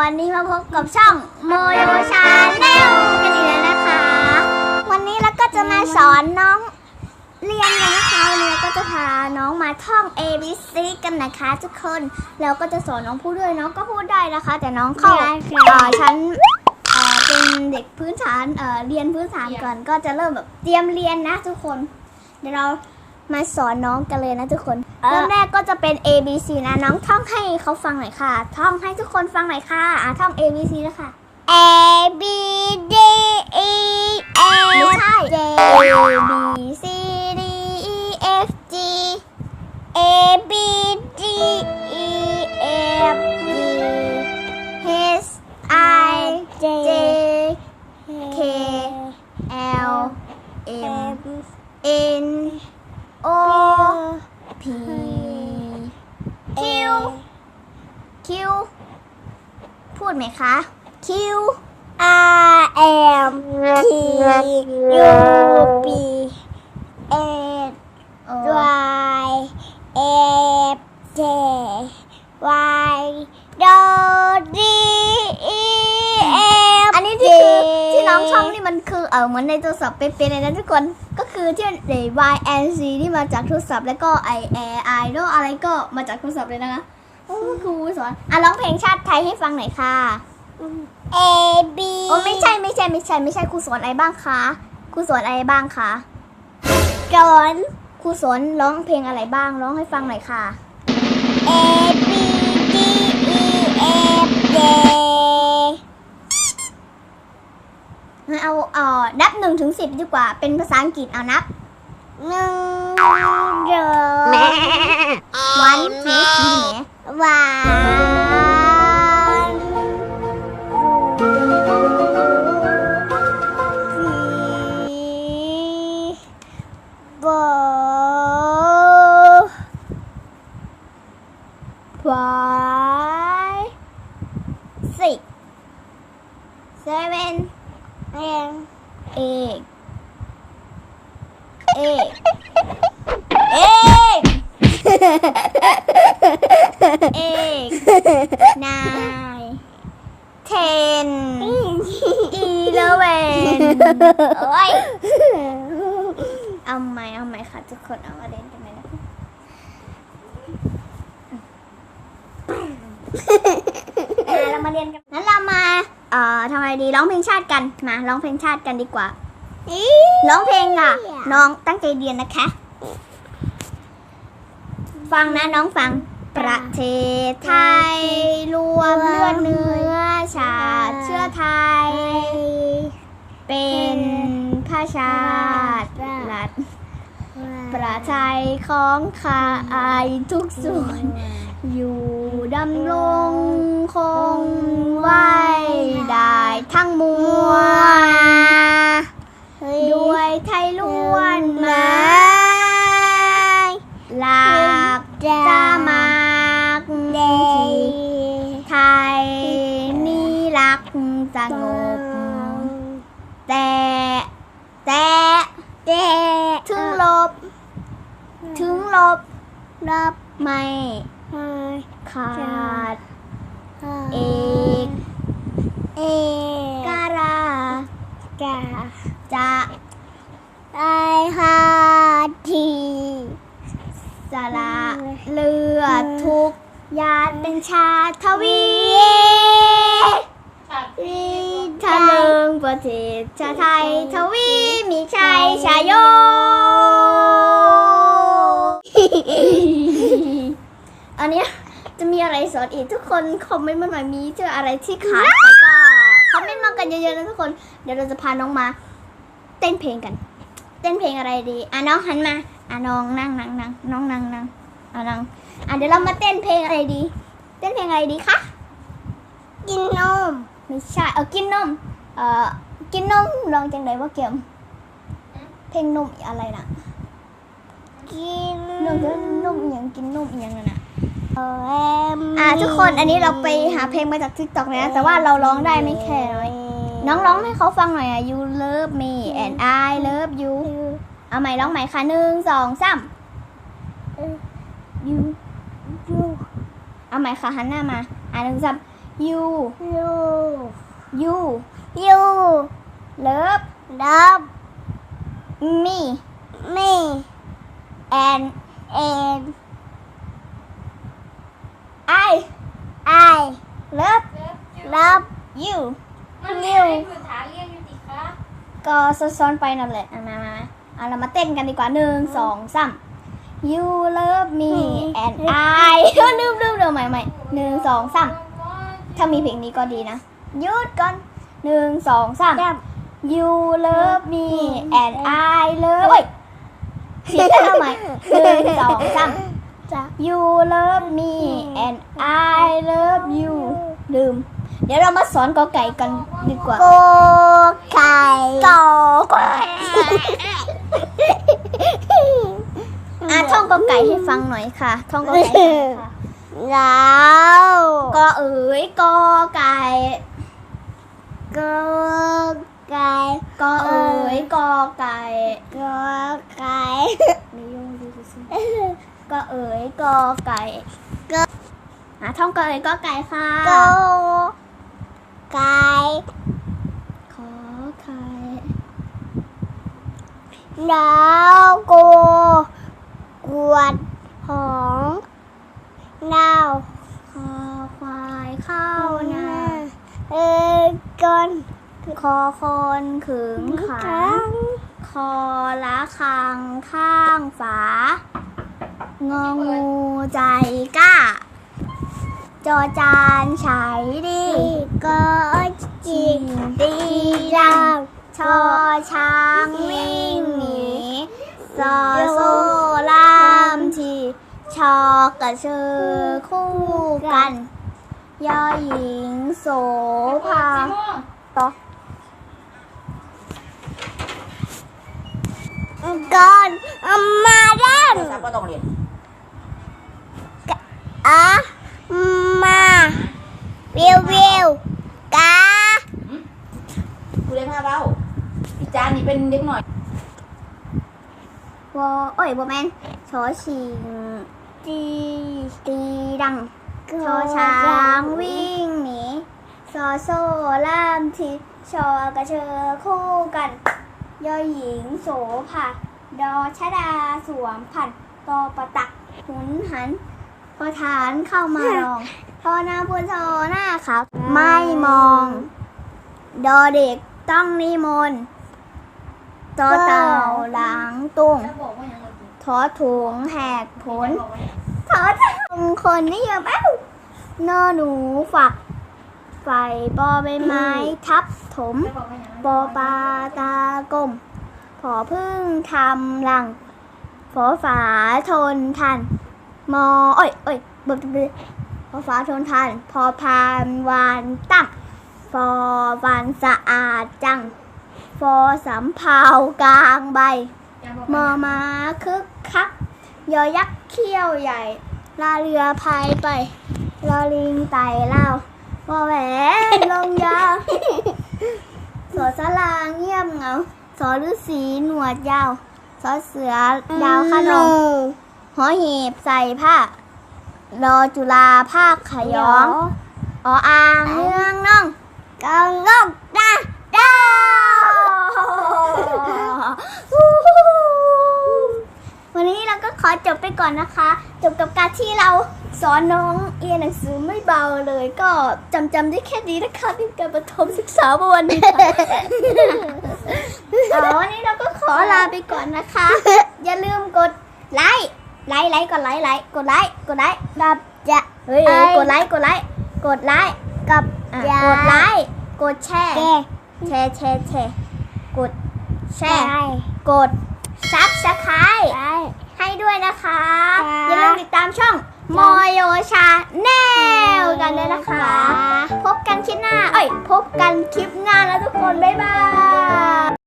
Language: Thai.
วันนี้มาพบกับช่องโมโยชาแนลกันอีกแล้วนะคะ วันนี้เราก็จะมาสอนน้องเรียนกันนะคะวันนี้เราก็จะพาน้องมาท่อง A B C กันนะคะทุกคนเราก็จะสอนน้องพูดด้วยน้องก็พูดได้นะคะ แต่น้องเข้าได้ค่ะเอ่อชั้นเอ่อเป็นเด็กพื้นฐานเอ่อเรียนพื้นฐานก่อนก็จะเริ่มแบบเตรียมเรียนนะทุกคนเดี๋ยวเรา มาสอนน้องกันเลยนะทุกคนเอ่อเริ่มแรกก็จะเป็น A B C นะน้องท่องให้เขาฟังหน่อยค่ะ ท่องให้ทุกคนฟังหน่อยค่ะอะท่อง A B C นะคะ A B D E F ไม่ใช่ J A B C D E F G A B D E F G H I J J K L M N O P Q Q พูดไหมคะ Q R M T U B X โอ้ Y F J Y D D E F อันนี้ที่คือที่น้องช่องนี่มันคือเออเหมือนในโทรศัพท์เป๊ะๆเลยนะทุกคนก็ คือที่เด Y N C ที่มาจากโทรศัพท์แล้วก็ I A I แล้วอะไรก็มาจากโทรศัพท์เลยนะคะโอ้ครูสอนอะร้องเพลงชาติไทยให้ฟังหน่อยค่ะ A B โอ้ไม่ใช่ไม่ใช่ไม่ใช่ไม่ใช่ครูสอนอะไรบ้างคะครูสอนอะไรบ้างคะก่อนครูสอนร้องเพลงอะไรบ้างร้องให้ฟังหน่อยค่ะ A B อ่อนับหนึ่งถึงสิบดีกว่า เป็นภาษาอังกฤษเอานับหนึ่งเดือวันทูสีแหมวาน eight eight eight nine ten eleven โอ้ยเอาไหมเอาไหมค่ะทุกคนเอามาเล่นกันไหมนะเรามาเรียนกันนั้นเรามา เอ่อทำไรดีร้องเพลงชาติกัน มาร้องเพลงชาติกันดีกว่า ร้องเพลงค่ะ น้องตั้งใจเรียนนะคะ ฟังนะน้องฟัง ประเทศไทย รวมเลือดเนื้อชาติเชื้อไทย เป็นพระชาติรัฐประไทยของข้าอายทุกส่วน อยู่ดำรงคง บ ถึงลบ รับไม่ขาด เอกเอกการากาจะไอฮาทีสละเลือดทุกญาเป็นชาทวี ทะลึงประเทศชาไทย ทวีมีชัยชายโย อันเนี้ยจะมีอะไรสอนอีกทุกคนคอมเมนต์มาหน่อยมีเจออะไรที่ขาดไปก็คอมเมนต์มากันเยอะๆนะทุกคน เดี๋ยวเราจะพาน้องมา เต้นเพลงกัน เต้นเพลงอะไรดี อะน้องหันมา อะน้องนั่งนั่งนั่งน้องนั่งนั่งอะนั่งอะเดี๋ยวเรามาเต้นเพลงอะไรดี เต้นเพลงอะไรดีคะ กินนม ไม่ใช่เออกินนมเออกินนมลองจังไดว่าเกี่ยมเพลงนมอะไรนะกินเรื่องเรื่องนมอหย่างกินนมอหย่างนั้นนะเอมอะทุกคนอันนี้เราไปหาเพลงมาจากทิกตอกนะแต่ว่าเราร้องได้ไม่แค่น้อยน้องร้องให้เขาฟังหน่อยอะ you love me and I love you เอาใหม่ร้องใหม่ค่ะหนึ่งสองสาม you ยูเอาใหม่ค่ะหันหน้ามาอ่านหนึ่งสาม you ยู you ยู love ดับ me มี and เอ็น I ไอ love ดับ you มันเรียนในพื้นฐานเรียนอยู่ติคะก็ซ้อนๆไปนั่นแหละอะมามามาเอาเรามาเต้นกันดีกว่าหนึ่งสองสาม you love me and I ลืมลืมลืมใหม่ใหม่หนึ่งสองสาม ถ้ามีเพลงนี้ก็ดีนะหยุดก่อนหนึ่งสองสามดับ you love me and I love เอ้ยผิดแล้วใหม่หนึ่งสองสามจะ you love me and I love you ลืม เดี๋ยวเรามาสอนกอไก่กันดีกว่าโกไก่กอไก่อะท่องกอไก่ให้ฟังหน่อยค่ะ ท่องกอไก่ให้ฟังค่ะ แล้ว กอเอ๋ยกอไก่โกไก่กอเอ๋ยกอไก่โกไก่กอเอ๋ยกอไก่อะท่องกอเอ๋ยกอไก่ค่ะโกไก่ขอไข่แล้วโกกวดหองดาว คอควายเข้านา เอ้ย กอนคอคนขึงขาคอละคังข้างฝางองูใจกล้า จอจานฉายดีก็จิจิงดีดังชอช้างวิ่งหนีซอโซลามที ชอกระเชอคู่กัน ยอหญิงโสภาต่อก้อนเอามาเล่นสามก็ต้องเรียนอะมาวิววิวกากูเรียนห้าเบ้าพี่จานนี่เป็นเด็กหน่อยวอเอ้ยบอแมนชอชิงจีตีดัง ชอช้างวิ่งหนีซอโซล่ามทีชอกระเชอคู่กัน ยอหญิงโสภาดอชดาสวมผัดตอประตักหุนหันพอฐานเข้ามาลอง พอหน้าพูนโซหน้าขาวไม่มอง ดอเด็กต้องนิมนต์ตอเต่าหลังตุงท้อกว่ายังทอถุงแหกผล ขอทำคนนิยมเอ้านอหนูฝักไฟบอใบไม้ทับถมบอปอปลาตากลมผอพึ่งทำรังฝอฝาทนทัน มอเอ้ยเอ้ยบิกเบิกพอฝาทนทันพอพานวานตั้งฟอวันสะอาดจัง ฟอสำเภากลางใบ มอมาคึกคัก ยอยักษ์เขี้ยวใหญ่ ลาเรือพายไปลอลิงไต่เล่าวอแหวนลงยาวสอสลาเงียบเหงา สอฤาษีหนวดยาว สอเสือดาวขนมหอหีบใส่ผ้ารอจุฬาภาคขยองออ่างเมืองน้องกังงกตาดา ววันนี้เราก็ขอจบไปก่อนนะคะ จบกับการที่เราสอนน้องเรียนหนังสือไม่เบาเลย ก็จำจำได้แค่นี้นะคะที่การประถมศึกษาเมื่อวันนี้ค่ะเอาวันนี้เราก็ขอลาไปก่อนนะคะ อย่าลืมกดไลค์ไลค์ไลค์กดไลค์ไลค์กดไลค์กดไลค์กับจะเฮ้ยกดไลค์กดไลค์กดไลค์กับอะจะกดไลค์กดแชร์แกแชร์แชร์แชร์กดแชใช่ร์กดซับสไครต์ ใช่ให้ด้วยนะคะค่ะอย่าลืมติดตามช่องมอโยชาแนลกันด้วยนะคะ พบกันคลิปหน้า เอ้ย พบกันคลิปหน้าแล้วทุกคน บ๊ายบาย